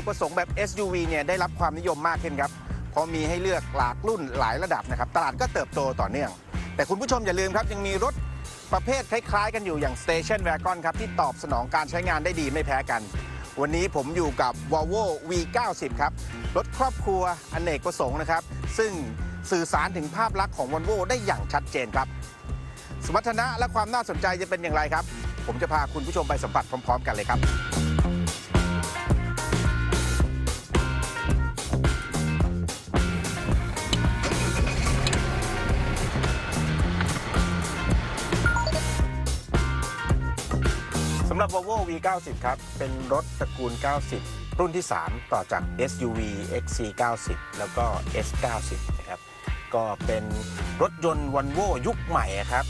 กประสงค์แบบ SUV เนี่ยได้รับความนิยมมากขึ้นครับเพราะมีให้เลือกหลากรุ่นหลายระดับนะครับตลาดก็เติบโตต่อเนื่อง แต่คุณผู้ชมอย่าลืมครับยังมีรถประเภทคล้ายๆ กันอยู่อย่าง Station Wagon ครับที่ตอบสนองการใช้งานได้ดีไม่แพ้กัน วันนี้ผมอยู่กับ Volvo V90 ครับรถครอบครัวอเนกประสงค์นะครับซึ่งสื่อสารถึงภาพลักษณ์ของ Volvo ได้อย่างชัดเจนครับ สมรรถนะและความน่าสนใจจะเป็นอย่างไรครับ ผมจะพาคุณผู้ชมไปสัมผัสพร้อม ๆ กันเลยครับ หรับ Volvo V90 ครับ เป็นรถตระกูล 90 รุ่นที่ 3 ต่อจาก SUV XC90 แล้วก็ S90 นะครับ ก็เป็นรถยนต์ Volvo ยุคใหม่ครับ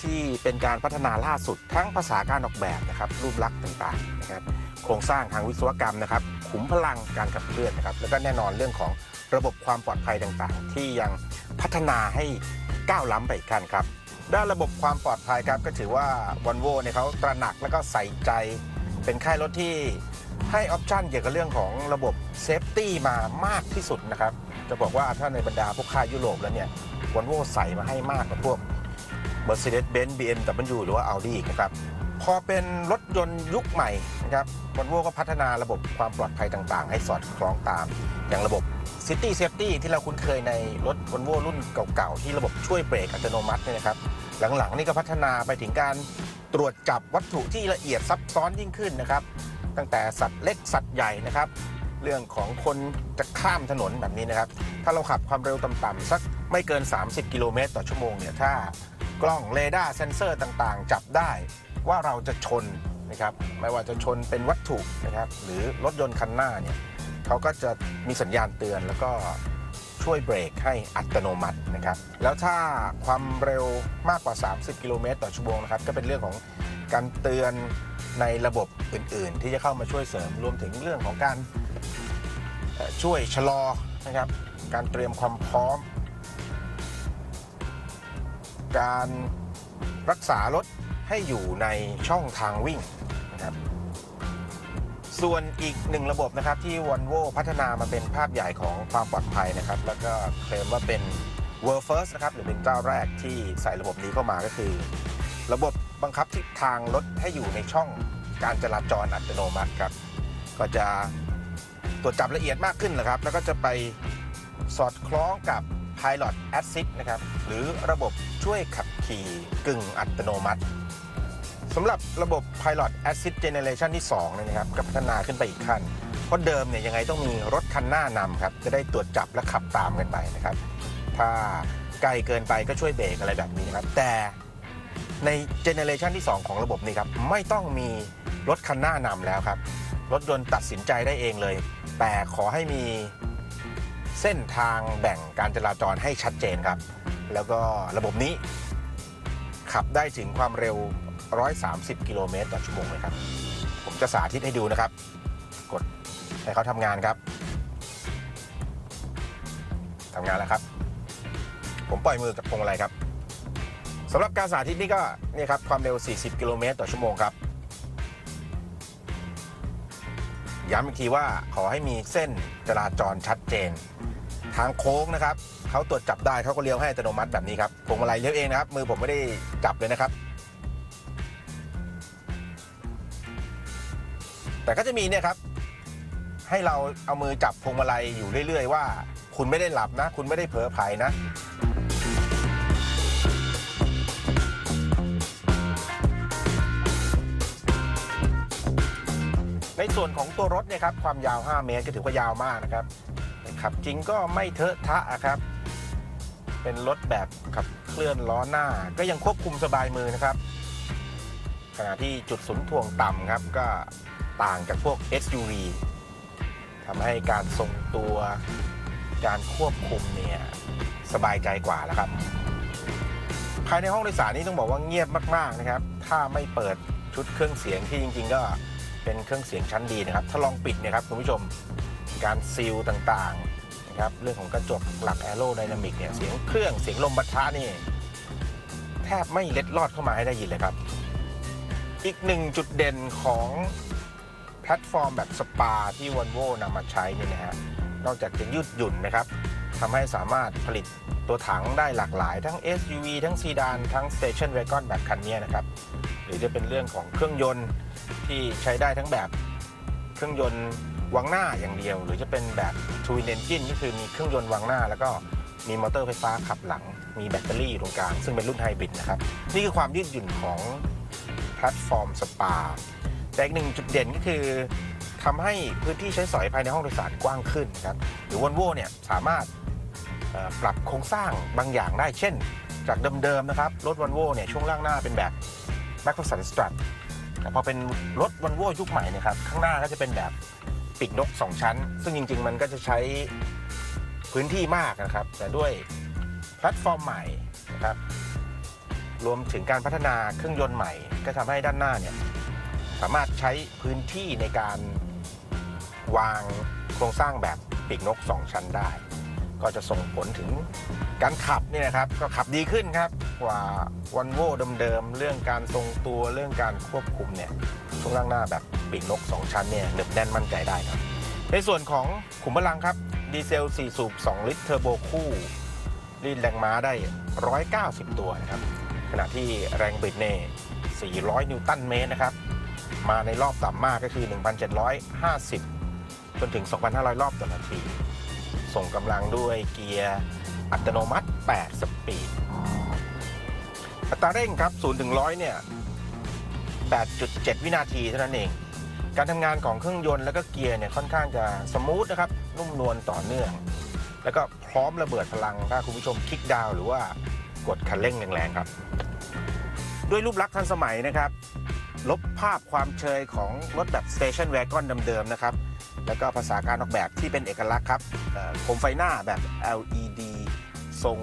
ที่เป็นการพัฒนาล่าสุดทั้งภาษาการออกแบบนะครับ รูปลักษณ์ต่างๆนะครับ โครงสร้างทางวิศวกรรมนะครับ ขุมพลังการขับเคลื่อนนะครับ แล้วก็แน่นอนเรื่องของระบบความปลอดภัยต่างๆ ที่ยังพัฒนาให้ก้าวล้ำไปอีกขั้นครับ ด้านระบบความปลอดภัยครับก็ถือว่าวอลโว่เนี่ยเขาตระหนักแล้วก็ใส่ใจ เป็นค่ายรถที่ให้ออปชันเกี่ยวกับเรื่องของระบบเซฟตี้มามากที่สุดนะครับ จะบอกว่าถ้าในบรรดาพวกค่ายยุโรปแล้วเนี่ยวอลโว่ใส่มาให้มากกว่าพวก Mercedes-Benz BMW หรือว่า Audi นะครับพอเป็นรถยนต์ยุคใหม่นะครับวอลโว่ก็พัฒนาระบบความปลอดภัยต่างๆ ให้สอดคล้องตาม อย่างระบบ City Safety ที่เราคุ้นเคยในรถวอลโว่รุ่นเก่าๆ ที่ระบบช่วยเบรกอัตโนมัติเนี่ยนะครับ หลังๆ นี่ก็พัฒนาไปถึงการตรวจจับวัตถุที่ละเอียดซับซ้อนยิ่งขึ้นนะครับ ตั้งแต่สัตว์เล็กสัตว์ใหญ่นะครับ เรื่องของคนจะข้ามถนนแบบนี้นะครับ ถ้าเราขับความเร็วต่ำๆสักไม่เกิน 30 กิโลเมตรต่อชั่วโมงเนี่ยถ้ากล้องเรดาร์เซนเซอร์ต่างๆ จับได้ว่าเราจะชนนะครับไม่ว่าจะชนเป็นวัตถุนะครับหรือรถยนต์คันหน้าเนี่ย เขาก็จะมีสัญญาณเตือนแล้วก็ช่วยเบรกให้อัตโนมัตินะครับ แล้วถ้าความเร็วมากกว่า 30 กิโลเมตรต่อชั่วโมงนะครับ ก็เป็นเรื่องของการเตือนในระบบอื่น ๆ ที่จะเข้ามาช่วยเสริมรวมถึงเรื่องของการช่วยชะลอนะครับ การเตรียมความพร้อม การรักษารถให้อยู่ในช่องทางวิ่ง อีกหนึ่งระบบนะครับที่ v o l v o พัฒนามาเป็นภาพใหญ่ของความปลอดภัยนะครับ แล้วก็เคลมว่าเป็น World First นะครับหรือเป็นเจ้าแรกที่ใส่ระบบนี้เข้ามาก็คือ ระบบบังคับทิศทางรถให้อยู่ในช่องการจราจรอัตโนมัติครับ ก็จะตรวจจับละเอียดมากขึ้นนะครับ แล้วก็จะไปสอดคล้องกับ Pilot Assist นะครับ หรือระบบช่วยขับขี่กึ่งอัตโนมัติ สำหรับระบบ Pilot Assist Generation ที่2เนี่ยนะครับก็พัฒนาขึ้นไปอีกขั้น เพราะเดิมเนี่ยยังไงต้องมีรถคันหน้านำครับ จะได้ตรวจจับและขับตามกันไปนะครับ ถ้าไกลเกินไปก็ช่วยเบรกอะไรแบบนี้นะครับ แต่ในเจเนเรชันที่ 2 ของระบบนี้ครับ ไม่ต้องมีรถคันหน้านำแล้วครับ รถยนต์ตัดสินใจได้เองเลย แต่ขอให้มีเส้นทางแบ่งการจราจรให้ชัดเจนครับ แล้วก็ระบบนี้ขับได้ถึงความเร็ว 130 กิโลเมตรต่อชั่วโมงเลยครับ ผมจะสาธิตให้ดูนะครับ กดให้เขาทำงานครับทำงานแล้วครับ ผมปล่อยมือกับพวงมาลัยครับสำหรับการสาธิตนี่ก็นี่ครับความเร็ว 40 กิโลเมตรต่อชั่วโมงครับ ย้ำอีกทีว่าขอให้มีเส้นจราจรชัดเจน ทางโค้งนะครับเขาตรวจจับได้เขาก็เลี้ยวให้อัตโนมัติแบบนี้ครับพวงมาลัยเลี้ยวเองนะครับ มือผมไม่ได้จับเลยนะครับ แต่ก็จะมีเนี่ยครับ ให้เราเอามือจับพวงมาลัยอยู่เรื่อยๆ ว่า คุณไม่ได้หลับนะ คุณไม่ได้เผลอไผลนะ ในส่วนของตัวรถเนี่ยครับความยาว 5 เมตรก็ถือว่ายาวมากนะครับขับจริงก็ไม่เทอะทะอะครับ เป็นรถแบบขับเคลื่อนล้อหน้า ก็ยังควบคุมสบายมือนะครับขณะที่จุดศูนย์ถ่วงต่ำครับก็ ต่างจากพวก SUV ทำให้การทรงตัวการควบคุมเนี่ยสบายใจกว่าแล้วครับ ภายในห้องโดยสารนี่ต้องบอกว่าเงียบมาก ๆนะครับ ถ้าไม่เปิดชุดเครื่องเสียงที่จริง ๆ ก็เป็นเครื่องเสียงชั้นดีนะครับ ถ้าลองปิดเนี่ยครับคุณผู้ชมการซีลต่างๆนะครับเรื่องของกระจกหลักแอโรไดนามิกเนี่ยเสียงเครื่องเสียงลมปะทะนี่แทบไม่เล็ดลอดเข้ามาให้ได้ยินเลยครับ อีกหนึ่งจุดเด่นของ แพลตฟอร์มแบบสปาที่ว o l v o นำมาใช้นี่นะฮะนอกจากจะยืดหยุ่นนะครับทำให้สามารถผลิตตัวถังได้หลากหลาย ทั้ง SUV ทั้งซีดาน ทั้ง Station Wagon แบบคันนี้นะครับ หรือจะเป็นเรื่องของเครื่องยนต์ที่ใช้ได้ทั้งแบบเครื่องยนต์วางหน้าอย่างเดียว หรือจะเป็นแบบ Twin Engine ก็คือมีเครื่องยนต์วางหน้า แล้วก็มีมอเตอร์ไฟฟ้าขับหลัง มีแบตเตอรี่ตรงกลางซึ่งเป็นรุ่นไฮบริดนะครับ นี่คือความยืดหยุ่นของแพลตฟอร์มสปา แต่อีกหนึ่งจุดเด่นก็คือทำให้พื้นที่ใช้สอยภายในห้องโดยสารกว้างขึ้นครับหรือว o l v o เนี่ยสามารถปรับโครงสร้างบางอย่างได้เช่น จากเดิมๆนะครับรถว o l v o เนี่ยช่วงล่างหน้าเป็นแบบแบ็ก s สันสตรั t แต่พอเป็นรถวันโว่ยุคใหม่นยครับข้างหน้าก็จะเป็นแบบปีกนก 2 ชั้น ซึ่งจริง ๆ มันก็จะใช้พื้นที่มากนะครับ แต่ด้วยแพลตฟอร์มใหม่นะครับรวมถึงการพัฒนาเครื่องยนต์ใหม่ ก็ทำให้ด้านหน้าเนี่ย สามารถใช้พื้นที่ในการวางโครงสร้างแบบปีกนก 2 ชั้นได้ ก็จะส่งผลถึงการขับนี่นะครับ ก็ขับดีขึ้นครับกว่าวันโว่เดิมๆเรื่องการทรงตัวเรื่องการควบคุมเนี่ยช่วงล่างหน้าแบบปีกนก 2 ชั้นเนี่ยหนึบแน่นมั่นใจได้ครับ ในส่วนของขุมพลังครับดีเซล 4 สูบ 2 ลิตรเทอร์โบคู่รีดแรงม้าได้ 190 ตัวนะครับ ขณะที่แรงบิดเน่400 นิวตันเมตรนะครับ มาในรอบต่ำมากก็คือ 1,750 จนถึง 2,500 รอบต่อนาที ส่งกำลังด้วยเกียร์อัตโนมัติ 8 สปีด อัตราเร่งครับ 0 ถึง 100 เนี่ย 8.7 วินาทีเท่านั้นเอง การทำงานของเครื่องยนต์แล้วก็เกียร์เนี่ยค่อนข้างจะสมูทนะครับ นุ่มนวลต่อเนื่อง แล้วก็พร้อมระเบิดพลังถ้าคุณผู้ชมคลิกดาวหรือว่ากดคันเร่งแรงๆครับ ด้วยรูปลักษณ์ทันสมัยนะครับ ลบภาพความเชยของรถแบบ Station Wagon เดิมๆนะครับ แล้วก็ภาษาการออกแบบที่เป็นเอกลักษณ์ครับโคมไฟหน้าแบบ LED ทรง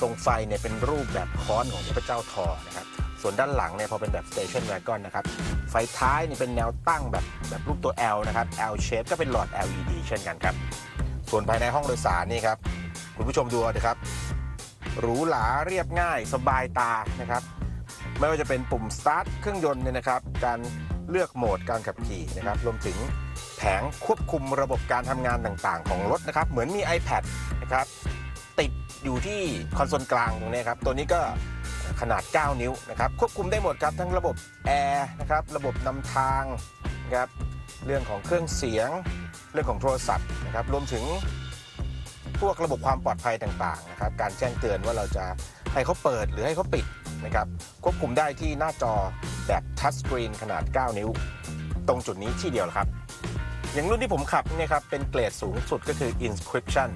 ทรงไฟเนี่ยเป็นรูปแบบค้อนของเทพเจ้าทอนะครับ ส่วนด้านหลังเนี่ยพอเป็นแบบ Station Wagon นะครับ ไฟท้ายนี่เป็นแนวตั้งแบบแบบรูปตัว L นะครับ L shape ก็เป็นหลอด LED เช่นกันครับ ส่วนภายในห้องโดยสารนี่ครับ คุณผู้ชมดูเอาเถอะครับ หรูหราเรียบง่ายสบายตานะครับ ไม่ว่าจะเป็นปุ่ม start เครื่องยนต์เนี่ยนะครับ การเลือกโหมดการขับขี่นะครับ รวมถึงแผงควบคุมระบบการทำงานต่างๆ ของรถนะครับ เหมือนมี iPad นะครับ ติดอยู่ที่คอนโซลกลางตรงนี้ครับ ตัวนี้ก็ขนาด 9 นิ้วนะครับ ควบคุมได้หมดครับ ทั้งระบบแอร์นะครับ ระบบนำทางนะครับ เรื่องของเครื่องเสียง เรื่องของโทรศัพท์นะครับ รวมถึงพวกระบบความปลอดภัยต่างๆนะครับ การแจ้งเตือนว่าเราจะ ให้เขาเปิดหรือให้เขาปิดนะครับควบคุมได้ที่หน้าจอแบบทัชสกรีนขนาด 9 นิ้ว ตรงจุดนี้ที่เดียวละครับ อย่างรุ่นที่ผมขับเนี่ยครับเป็นเกรดสูงสุดก็คือ Inscription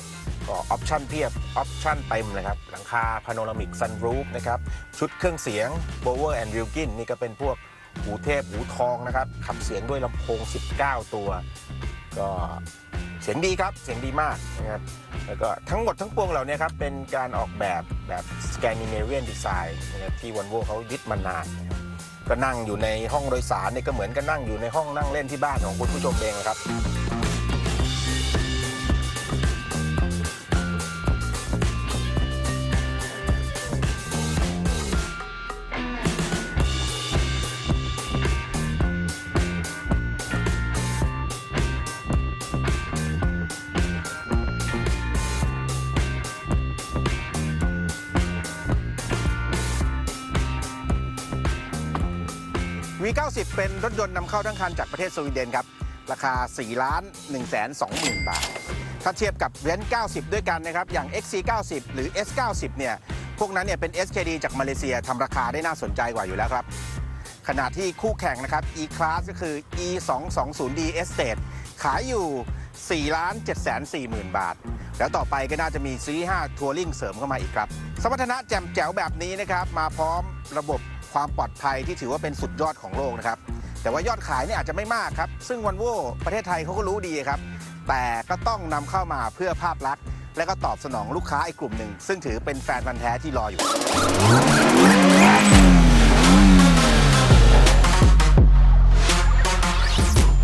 ก็ออปชั่นเพียบ ออปชั่นเต็มเลยครับ หลังคา Panoramic Sunroof นะครับ ชุดเครื่องเสียง Bower and Wilkin นี่ก็เป็นพวกหูเทพหูทองนะครับ ขับเสียงด้วยลำโพง 19 ตัว ก็ เสียงดีครับเสียงดีมากนะครับแล้วก็ทั้งหมดทั้งปวงเหล่านี้ครับเป็นการออกแบบแบบ Scandinavian Design นะครับที่วันโวเขายึดมานานนะครับก็นั่งอยู่ในห้องโดยสารเนี่ยก็เหมือนกับนั่งอยู่ในห้องนั่งเล่นที่บ้านของคุณผู้ชมเองนะครับ V90 เป็นรถยนต์นำเข้าทั้งคันจากประเทศสวีเดนครับ ราคา 4 ล้าน1แสน20,000 บาท ถ้าเทียบกับเรน90 ด้วยกันนะครับ อย่าง XC90 หรือ S90 เนี่ย พวกนั้นเนี่ยเป็น SKD จากมาเลเซียทำราคาได้น่าสนใจกว่าอยู่แล้วครับ ขณะที่คู่แข่งนะครับ E-Class ก็คือ E220D Estate ขายอยู่4ล้าน7แสน40,000 บาท แล้วต่อไปก็น่าจะมีซีรีส์5ทัวริงเสริมเข้ามาอีกครับ สมรรถนะแจ่มแจ๋วแบบนี้นะครับ มาพร้อมระบบ ความปลอดภัยที่ถือว่าเป็นสุดยอดของโลกนะครับ แต่ว่ายอดขายเนี่ยอาจจะไม่มากครับ ซึ่งวันโวประเทศไทยเขาก็รู้ดีครับ แต่ก็ต้องนำเข้ามาเพื่อภาพลักษณ์ และก็ตอบสนองลูกค้าอีกกลุ่มหนึ่งซึ่งถือเป็นแฟนพันธ์แท้ที่รออยู่